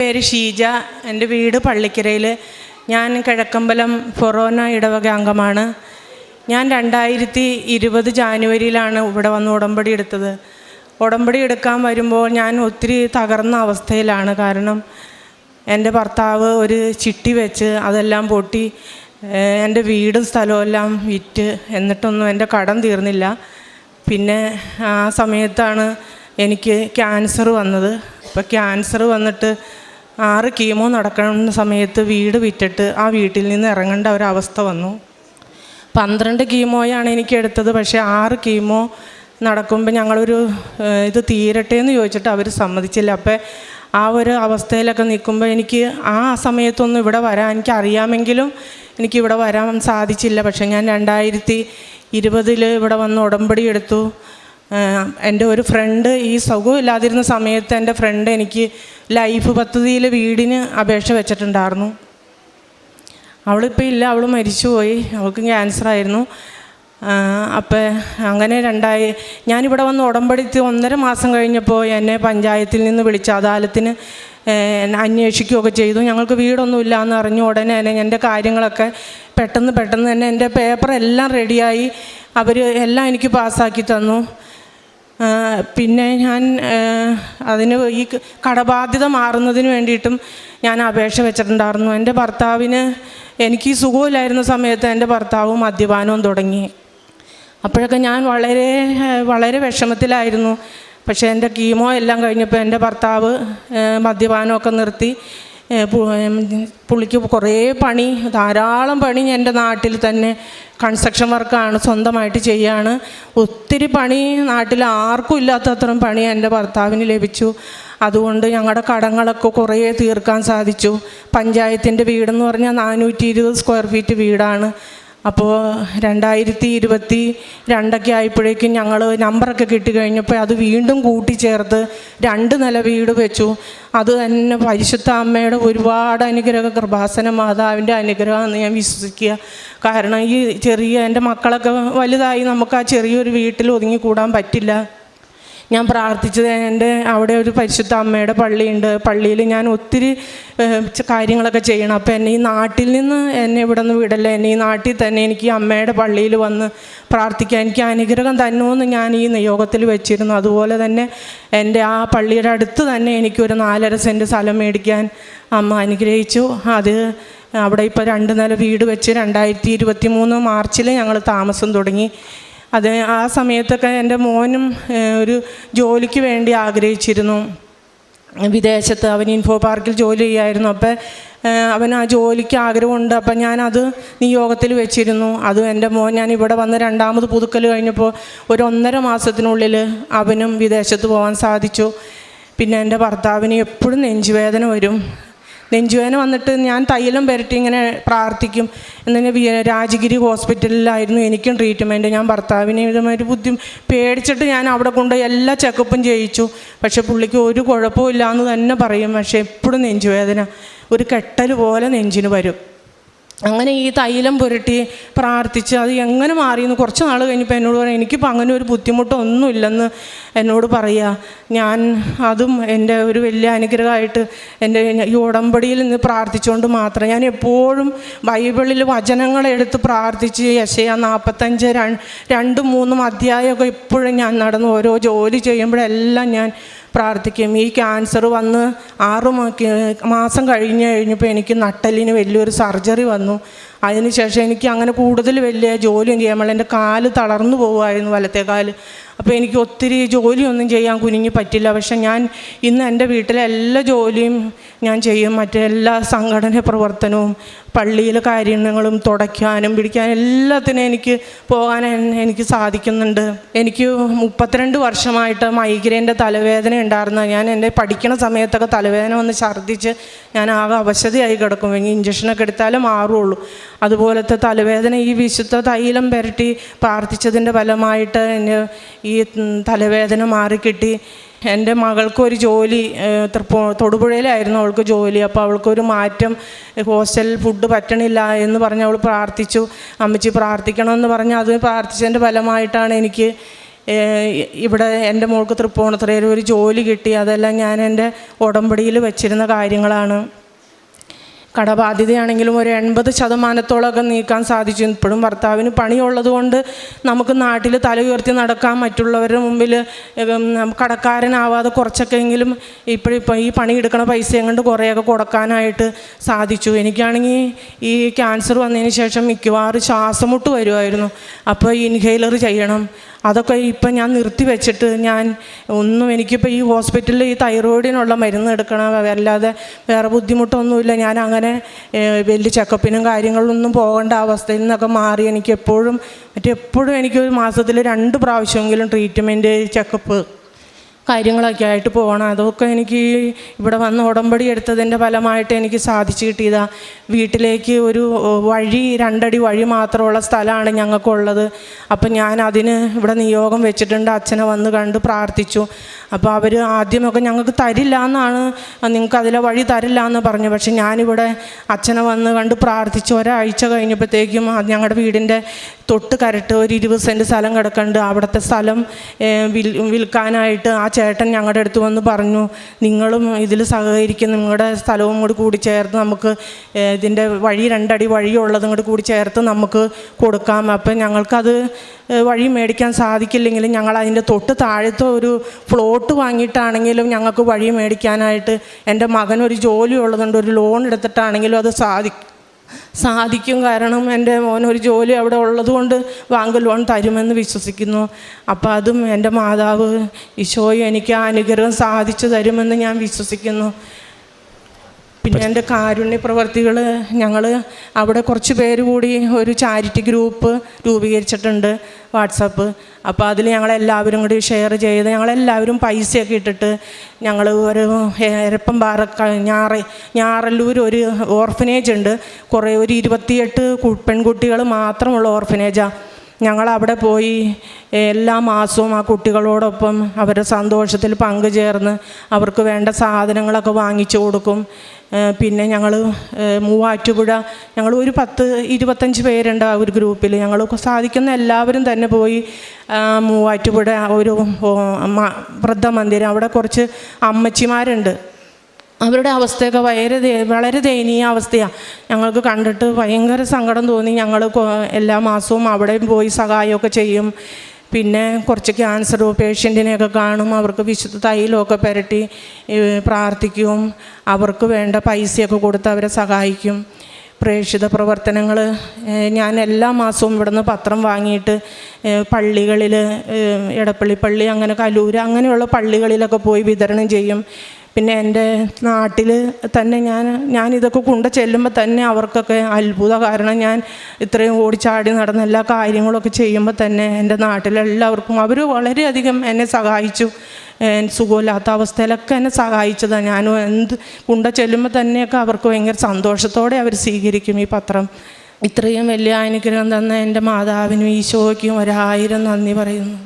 പേര് ഷീജ. എന്റെ വീട് പള്ളിക്കരയിൽ ഞാൻ കിഴക്കമ്പലം ഫൊറോന ഇടവക അംഗമാണ്. ഞാൻ രണ്ടായിരത്തി ഇരുപത് ജാനുവരിയിലാണ് ഇവിടെ വന്ന് ഉടമ്പടി എടുത്തത്. ഉടമ്പടി എടുക്കാൻ വരുമ്പോൾ ഞാൻ ഒത്തിരി തകർന്ന അവസ്ഥയിലാണ്. കാരണം എന്റെ ഭർത്താവ് ഒരു ചിട്ടി വെച്ച് അതെല്ലാം പൊട്ടി എന്റെ വീടും സ്ഥലവും എല്ലാം വിറ്റ് എന്നിട്ടൊന്നും എന്റെ കടം തീർന്നില്ല. പിന്നെ ആ സമയത്താണ് എനിക്ക് ക്യാൻസർ വന്നത്. അപ്പോൾ ക്യാൻസർ വന്നിട്ട് ആറ് കീമോ നടക്കുന്ന സമയത്ത് വീട് വിറ്റിട്ട് ആ വീട്ടിൽ നിന്ന് ഇറങ്ങേണ്ട ഒരവസ്ഥ വന്നു. പന്ത്രണ്ട് കീമോയാണ് എനിക്ക് എടുത്തത്. പക്ഷേ ആറ് കീമോ നടക്കുമ്പോൾ ഞങ്ങളൊരു ഇത് തീരട്ടെ എന്ന് ചോദിച്ചിട്ട് അവർ സമ്മതിച്ചില്ല. അപ്പോൾ ആ ഒരു അവസ്ഥയിലൊക്കെ നിൽക്കുമ്പോൾ എനിക്ക് ആ സമയത്തൊന്നും ഇവിടെ വരാൻ എനിക്ക് അറിയാമെങ്കിലും എനിക്ക് ഇവിടെ വരാൻ സാധിച്ചില്ല. പക്ഷേ ഞാൻ രണ്ടായിരത്തി ഇരുപതിൽ ഇവിടെ വന്ന് ഉടമ്പടി എടുത്തു. എന്റെ ഒരു ഫ്രണ്ട് ഈ സുഖമില്ലാതിരുന്ന സമയത്ത് എന്റെ ഫ്രണ്ട് എനിക്ക് ലൈഫ് പദ്ധതിയിൽ വീടിന് അപേക്ഷ വെച്ചിട്ടുണ്ടായിരുന്നു. അവളിപ്പോൾ ഇല്ല അവൾ മരിച്ചുപോയി അവൾക്ക് ക്യാൻസർ ആയിരുന്നു. അപ്പം അങ്ങനെ രണ്ടായി ഞാനിവിടെ വന്ന് ഉടമ്പടിച്ച് ഒന്നര മാസം കഴിഞ്ഞപ്പോൾ എന്നെ പഞ്ചായത്തിൽ നിന്ന് വിളിച്ച് അദാലത്തിന് അന്വേഷിക്കുകയൊക്കെ ചെയ്തു. ഞങ്ങൾക്ക് വീടൊന്നുമില്ല എന്ന് അറിഞ്ഞ ഉടനെ തന്നെ എന്റെ കാര്യങ്ങളൊക്കെ പെട്ടെന്ന് പെട്ടെന്ന് തന്നെ എന്റെ പേപ്പർ എല്ലാം റെഡിയായി അവർ എല്ലാം എനിക്ക് പാസ്സാക്കി തന്നു. പിന്നെ ഞാൻ അതിന് ഈ കടബാധ്യത മാറുന്നതിന് വേണ്ടിയിട്ടും ഞാൻ അപേക്ഷ വെച്ചിട്ടുണ്ടായിരുന്നു. എന്റെ ഭർത്താവിന് എനിക്ക് സുഖമില്ലായിരുന്ന സമയത്ത് എന്റെ ഭർത്താവും മദ്യപാനവും തുടങ്ങി. അപ്പോഴൊക്കെ ഞാൻ വളരെ വളരെ വിഷമത്തിലായിരുന്നു. പക്ഷേ എന്റെ കീമോ എല്ലാം കഴിഞ്ഞപ്പോൾ എന്റെ ഭർത്താവ് മദ്യപാനമൊക്കെ നിർത്തി. പുള്ളിക്ക് കുറേ പണി ധാരാളം പണി എന്റെ നാട്ടിൽ തന്നെ കൺസ്ട്രക്ഷൻ വർക്കാണ് സ്വന്തമായിട്ട് ചെയ്യാണ്. ഒത്തിരി പണി നാട്ടിൽ ആർക്കും ഇല്ലാത്തത്രയും പണി എന്റെ ഭർത്താവിന് ലഭിച്ചു. അതുകൊണ്ട് ഞങ്ങളുടെ കടങ്ങളൊക്കെ കുറേ തീർക്കാൻ സാധിച്ചു. പഞ്ചായത്തിന്റെ വീടെന്ന് പറഞ്ഞാൽ നാനൂറ്റി ഇരുപത് സ്ക്വയർ ഫീറ്റ് വീടാണ്. അപ്പോൾ രണ്ടായിരത്തി ഇരുപത്തി രണ്ടൊക്കെ ആയപ്പോഴേക്കും ഞങ്ങൾ നമ്പറൊക്കെ കിട്ടി കഴിഞ്ഞപ്പോൾ അത് വീണ്ടും കൂട്ടിച്ചേർത്ത് രണ്ട് നില വീട് വെച്ചു. അത് തന്നെ പരിശുദ്ധ അമ്മയുടെ ഒരുപാട് അനുഗ്രഹ കൃപാസന മാതാവിന്റെ അനുഗ്രഹമെന്ന് ഞാൻ വിശ്വസിക്കുക. കാരണം ഈ ചെറിയ എന്റെ മക്കളൊക്കെ വലുതായി നമുക്ക് ആ ചെറിയൊരു വീട്ടിൽ ഒതുങ്ങിക്കൂടാൻ പറ്റില്ല. ഞാൻ പ്രാർത്ഥിച്ചത് എന്റെ അവിടെ ഒരു പരിശുദ്ധ അമ്മയുടെ പള്ളിയുണ്ട്. പള്ളിയിൽ ഞാൻ ഒത്തിരി കാര്യങ്ങളൊക്കെ ചെയ്യണം. അപ്പോൾ എന്നെ ഈ നാട്ടിൽ നിന്ന് എന്നെ ഇവിടെ നിന്ന് വിടല്ല? എന്നെ ഈ നാട്ടിൽ തന്നെ എനിക്ക് അമ്മയുടെ പള്ളിയിൽ വന്ന് പ്രാർത്ഥിക്കാൻ എനിക്ക് അനുഗ്രഹം തന്നുമെന്ന് ഞാൻ ഈ നിയോഗത്തിൽ വെച്ചിരുന്നു. അതുപോലെ തന്നെ എന്റെ ആ പള്ളിയുടെ അടുത്ത് തന്നെ എനിക്കൊരു നാലര സെന്റ് സ്ഥലം മേടിക്കാൻ അമ്മ അനുഗ്രഹിച്ചു. അത് അവിടെ ഇപ്പോൾ രണ്ട് നില വീട് വെച്ച് രണ്ടായിരത്തി ഇരുപത്തി മൂന്ന് മാർച്ചിൽ ഞങ്ങൾ താമസം തുടങ്ങി. അത് ആ സമയത്തൊക്കെ എന്റെ മോനും ഒരു ജോലിക്ക് വേണ്ടി ആഗ്രഹിച്ചിരുന്നു. വിദേശത്ത് അവൻ ഇൻഫോ പാർക്കിൽ ജോലി ചെയ്യായിരുന്നു. അപ്പം അവൻ ആ ജോലിക്ക് ആഗ്രഹമുണ്ട്. അപ്പം ഞാനത് നിയോഗത്തിൽ വെച്ചിരുന്നു. അത് എന്റെ മോൻ ഞാൻ ഇവിടെ വന്ന് രണ്ടാമത് പുതുക്കൽ കഴിഞ്ഞപ്പോൾ ഒരു ഒന്നര മാസത്തിനുള്ളിൽ അവനും വിദേശത്ത് പോകാൻ സാധിച്ചു. പിന്നെ എന്റെ ഭർത്താവിന് എപ്പോഴും നെഞ്ചുവേദന വരും. നെഞ്ചുവേദന വന്നിട്ട് ഞാൻ തൈലം പുരട്ടി ഇങ്ങനെ പ്രാർത്ഥിക്കും. എന്നെ രാജഗിരി ഹോസ്പിറ്റലിലായിരുന്നു എനിക്കും ട്രീറ്റ്മെന്റ് ഞാൻ ഭർത്താവിനെ ഇതുമാതിരി ബുദ്ധി പേടിച്ചിട്ട് ഞാൻ അവിടെ കൊണ്ട് എല്ലാ ചെക്കപ്പും ചെയ്യിച്ചു. പക്ഷേ പുള്ളിക്ക് ഒരു കുഴപ്പമില്ല എന്ന് തന്നെ പറയും. പക്ഷേ എപ്പോഴും നെഞ്ചുവേദന. ഒരു കെട്ടൽ പോലെ നെഞ്ചിന് വരും. അങ്ങനെ ഈ തൈലം പുരട്ടി പ്രാർത്ഥിച്ച് അത് എങ്ങനെ മാറിയെന്ന് കുറച്ച് നാൾ കഴിഞ്ഞപ്പോൾ എന്നോട് പറയാം എനിക്കിപ്പോൾ അങ്ങനെ ഒരു ബുദ്ധിമുട്ടൊന്നുമില്ലെന്ന് എന്നോട് പറയുക ഞാൻ അതും എന്റെ ഒരു വലിയ അനുഗ്രഹമായിട്ട് എന്റെ ഈ ഉടമ്പടിയിൽ നിന്ന് പ്രാർത്ഥിച്ചുകൊണ്ട് മാത്രം ഞാൻ എപ്പോഴും ബൈബിളിൽ വചനങ്ങളെടുത്ത് പ്രാർത്ഥിച്ച് യശയ നാൽപ്പത്തഞ്ച് രണ്ടും മൂന്നും അധ്യായമൊക്കെ ഇപ്പോഴും ഞാൻ നടന്ന് ഓരോ ജോലി ചെയ്യുമ്പോഴെല്ലാം ഞാൻ പ്രാർത്ഥിക്കും ഈ ക്യാൻസർ വന്ന് ആറ് മാസം കഴിഞ്ഞ് കഴിഞ്ഞപ്പോൾ എനിക്ക് നട്ടലിന് വലിയൊരു സർജറി വന്നു. അതിനുശേഷം എനിക്ക് അങ്ങനെ കൂടുതൽ വലിയ ജോലിയും ചെയ്യാൻ പാടില്ല എന്റെ കാൽ തളർന്നു പോകുമായിരുന്നു വലത്തെ കാൽ. അപ്പോൾ എനിക്ക് ഒത്തിരി ജോലിയൊന്നും ചെയ്യാൻ കുനിഞ്ഞു പറ്റില്ല. പക്ഷെ ഞാൻ ഇന്ന് എന്റെ വീട്ടിലെ എല്ലാ ജോലിയും ഞാൻ ചെയ്യും. മറ്റെല്ലാ സംഘടന പ്രവർത്തനവും പള്ളിയിലെ കാര്യങ്ങളും തുടയ്ക്കാനും പിടിക്കാനും എല്ലാത്തിനും എനിക്ക് പോകാൻ എനിക്ക് സാധിക്കുന്നുണ്ട്. എനിക്ക് മുപ്പത്തിരണ്ട് വർഷമായിട്ട് മൈഗ്രേന്റെ തലവേദന ഉണ്ടായിരുന്നു. ഞാൻ എന്റെ പഠിക്കണ സമയത്തൊക്കെ തലവേദന വന്ന് ഛർദ്ദിച്ച് ഞാൻ ആകെ അവശതയായി കിടക്കും. ഇഞ്ചക്ഷനൊക്കെ എടുത്താലേ മാറുള്ളൂ. അതുപോലത്തെ തലവേദന ഈ വിശുദ്ധ തൈലം പുരട്ടി പ്രാർത്ഥിച്ചതിന്റെ ഫലമായിട്ട് എന്റെ ഉം, തലവേദന മാറിക്കിട്ടി എന്റെ മകൾക്കൊരു ജോലി തൃപ്പൂ തൊടുപുഴയിലായിരുന്നു അവൾക്ക് ജോലി. അപ്പോൾ അവൾക്കൊരു മാറ്റം ഹോസ്റ്റലിൽ ഫുഡ് പറ്റണില്ല എന്ന് പറഞ്ഞ് അവൾ പ്രാർത്ഥിച്ചു. അമ്മച്ചി പ്രാർത്ഥിക്കണമെന്ന് പറഞ്ഞ് അത് പ്രാർത്ഥിച്ചതിന്റെ ഫലമായിട്ടാണ് എനിക്ക് ഇവിടെ എന്റെ മോൾക്ക് തൃപ്പൂണിത്തുറയിൽ ഒരു ജോലി കിട്ടി. അതെല്ലാം ഞാൻ എന്റെ ഉടമ്പടിയിൽ വെച്ചിരുന്ന കാര്യങ്ങളാണ്. കടബാധ്യതയാണെങ്കിലും ഒരു എൺപത് ശതമാനത്തോളമൊക്കെ നീക്കാൻ സാധിച്ചു. ഇപ്പോഴും ഭർത്താവിന് പണിയുള്ളത് കൊണ്ട് നമുക്ക് നാട്ടിൽ തല ഉയർത്തി നടക്കാൻ മറ്റുള്ളവരുടെ മുമ്പിൽ കടക്കാരനാവാതെ കുറച്ചൊക്കെ എങ്കിലും ഇപ്പോഴിപ്പോൾ ഈ പണി എടുക്കണ പൈസയും കൊണ്ട് കുറേയൊക്കെ കൊടുക്കാനായിട്ട് സാധിച്ചു. എനിക്കാണെങ്കിൽ ഈ ക്യാൻസർ വന്നതിന് ശേഷം മിക്കവാറും ശ്വാസമുട്ട് വരുമായിരുന്നു. അപ്പോൾ ഇൻഹെയിലർ ചെയ്യണം. അതൊക്കെ ഇപ്പം ഞാൻ നിർത്തി വെച്ചിട്ട് ഞാൻ ഒന്നും എനിക്കിപ്പോൾ ഈ ഹോസ്പിറ്റലിൽ ഈ തൈറോയിഡിനുള്ള മരുന്ന് എടുക്കണം അല്ലാതെ വേറെ ബുദ്ധിമുട്ടൊന്നുമില്ല. ഞാൻ അങ്ങനെ വലിയ ചെക്കപ്പിനും കാര്യങ്ങളൊന്നും പോകേണ്ട അവസ്ഥയിൽ നിന്നൊക്കെ മാറി എനിക്ക് എപ്പോഴും മറ്റെപ്പോഴും എനിക്ക് ഒരു മാസത്തിൽ രണ്ട് പ്രാവശ്യമെങ്കിലും ട്രീറ്റ്മെന്റ് ചെക്കപ്പ്. കാര്യങ്ങളൊക്കെ ആയിട്ട് പോകണം. അതൊക്കെ എനിക്ക് ഇവിടെ വന്ന് ഉടമ്പടി എടുത്തതിന്റെ ഫലമായിട്ട് എനിക്ക് സാധിച്ചു കിട്ടിയതാ. വീട്ടിലേക്ക് ഒരു വഴി രണ്ടടി വഴി മാത്രമുള്ള സ്ഥലമാണ് ഞങ്ങൾക്കുള്ളത്. അപ്പം ഞാൻ അതിന് ഇവിടെ നിയോഗം വെച്ചിട്ടുണ്ട്. അച്ഛനെ വന്ന് കണ്ട് പ്രാർത്ഥിച്ചു. അപ്പോൾ അവർ ആദ്യമൊക്കെ ഞങ്ങൾക്ക് തരില്ല എന്നാണ് നിങ്ങൾക്ക് അതിലെ വഴി തരില്ല എന്ന് പറഞ്ഞു. പക്ഷെ ഞാനിവിടെ അച്ഛനെ വന്ന് കണ്ട് പ്രാർത്ഥിച്ച് ഒരാഴ്ച കഴിഞ്ഞപ്പോഴത്തേക്കും അത് ഞങ്ങളുടെ വീടിന്റെ തൊട്ട് കരട്ട് ഒരു ഇരുപത് സെന്റ് സ്ഥലം കിടക്കുന്നുണ്ട് അവിടുത്തെ സ്ഥലം വിൽക്കാനായിട്ട് ആ ചേട്ടൻ ഞങ്ങളുടെ അടുത്ത് വന്ന് പറഞ്ഞു നിങ്ങളും ഇതിൽ സഹകരിക്കും. നിങ്ങളുടെ സ്ഥലവും കൂടി കൂടി ചേർത്ത് നമുക്ക് ഇതിന്റെ വഴി രണ്ടടി വഴിയുള്ളതും കൂടി കൂടി ചേർത്ത് നമുക്ക് കൊടുക്കാം. അപ്പം ഞങ്ങൾക്കത് വഴി മേടിക്കാൻ സാധിക്കില്ലെങ്കിലും ഞങ്ങൾ അതിന്റെ തൊട്ട് താഴത്തെ ഒരു പ്ലോട്ട് വാങ്ങിയിട്ടാണെങ്കിലും ഞങ്ങൾക്ക് വഴി മേടിക്കാനായിട്ട് എന്റെ മകൻ ഒരു ജോലി ഉള്ളതുകൊണ്ട് ഒരു ലോൺ എടുത്തിട്ടാണെങ്കിലും അത് സാധിക്കും സാധിക്കും. കാരണം എന്റെ മോൻ ഒരു ജോലി അവിടെ ഉള്ളതുകൊണ്ട് ബാങ്ക് ലോൺ തരുമെന്ന് വിശ്വസിക്കുന്നു. അപ്പോൾ അതും എന്റെ മാതാവ് ഈശോയും എനിക്ക് ആ അനുഗ്രഹം സാധിച്ചു തരുമെന്ന് ഞാൻ വിശ്വസിക്കുന്നു. പിന്നെ എന്റെ കാരുണ്യ പ്രവർത്തികൾ ഞങ്ങൾ അവിടെ കുറച്ച് പേര് കൂടി ഒരു ചാരിറ്റി ഗ്രൂപ്പ് രൂപീകരിച്ചിട്ടുണ്ട് വാട്സപ്പ്. അപ്പോൾ അതിൽ ഞങ്ങളെല്ലാവരും കൂടി ഷെയർ ചെയ്ത് ഞങ്ങളെല്ലാവരും പൈസയൊക്കെ ഇട്ടിട്ട് ഞങ്ങൾ ഒരു എരപ്പം പാറ ഞാറ ഞാറല്ലൂർ ഒരു ഓർഫനേജ് ഉണ്ട്. കുറേ ഒരു ഇരുപത്തിയെട്ട് പെൺകുട്ടികൾ മാത്രമുള്ള ഓർഫനേജാണ് ഞങ്ങൾ അവിടെ പോയി എല്ലാ മാസവും ആ കുട്ടികളോടൊപ്പം അവരുടെ സന്തോഷത്തിൽ പങ്കുചേർന്ന് അവർക്ക് വേണ്ട സാധനങ്ങളൊക്കെ വാങ്ങിച്ചു കൊടുക്കും. പിന്നെ ഞങ്ങൾ മൂവാറ്റുപുഴ ഞങ്ങൾ ഒരു പത്ത് ഇരുപത്തഞ്ച് പേരുണ്ട് ആ ഒരു ഗ്രൂപ്പിൽ ഞങ്ങൾ സാധിക്കുന്ന എല്ലാവരും തന്നെ പോയി മൂവാറ്റുപുഴ ഒരു വൃദ്ധമന്ദിരം. അവിടെ കുറച്ച് അമ്മച്ചിമാരുണ്ട്. അവരുടെ അവസ്ഥയൊക്കെ വളരെ വളരെ ദയനീയ അവസ്ഥയാണ് ഞങ്ങൾക്ക് കണ്ടിട്ട് ഭയങ്കര സങ്കടം തോന്നി. ഞങ്ങൾ എല്ലാ മാസവും അവിടെയും പോയി സഹായമൊക്കെ ചെയ്യും. പിന്നെ കുറച്ച് ക്യാൻസർ പേഷ്യന്റിനെയൊക്കെ കാണും അവർക്ക് വിശുദ്ധ തൈലമൊക്കെ പുരട്ടി പ്രാർത്ഥിക്കും. അവർക്ക് വേണ്ട പൈസയൊക്കെ കൊടുത്ത് അവരെ സഹായിക്കും. പ്രേക്ഷിത പ്രവർത്തനങ്ങൾ ഞാൻ എല്ലാ മാസവും ഇവിടുന്ന് പത്രം വാങ്ങിയിട്ട് പള്ളികളിൽ എടപ്പള്ളി പള്ളി അങ്ങനെ കലൂര് അങ്ങനെയുള്ള പള്ളികളിലൊക്കെ പോയി വിതരണം ചെയ്യും. പിന്നെ എന്റെ നാട്ടിൽ തന്നെ ഞാൻ ഞാൻ ഇതൊക്കെ കൊണ്ട് ചെല്ലുമ്പോൾ തന്നെ അവർക്കൊക്കെ അത്ഭുത കാരണം ഞാൻ ഇത്രയും ഓടിച്ചാടി നടന്ന എല്ലാ കാര്യങ്ങളൊക്കെ ചെയ്യുമ്പോൾ തന്നെ എന്റെ നാട്ടിലെല്ലാവർക്കും അവർ വളരെയധികം എന്നെ സഹായിച്ചു. സുഖമില്ലാത്ത അവസ്ഥയിലൊക്കെ എന്നെ സഹായിച്ചതാണ് ഞാനും എന്ത് കുണ്ട ചെല്ലുമ്പോൾ തന്നെയൊക്കെ അവർക്ക് ഭയങ്കര സന്തോഷത്തോടെ അവർ സ്വീകരിക്കും ഈ പത്രം. ഇത്രയും വലിയ അനുഗ്രഹം തന്ന എന്റെ മാതാവിനും ഈശോയ്ക്കും ഒരായിരം നന്ദി പറയുന്നു.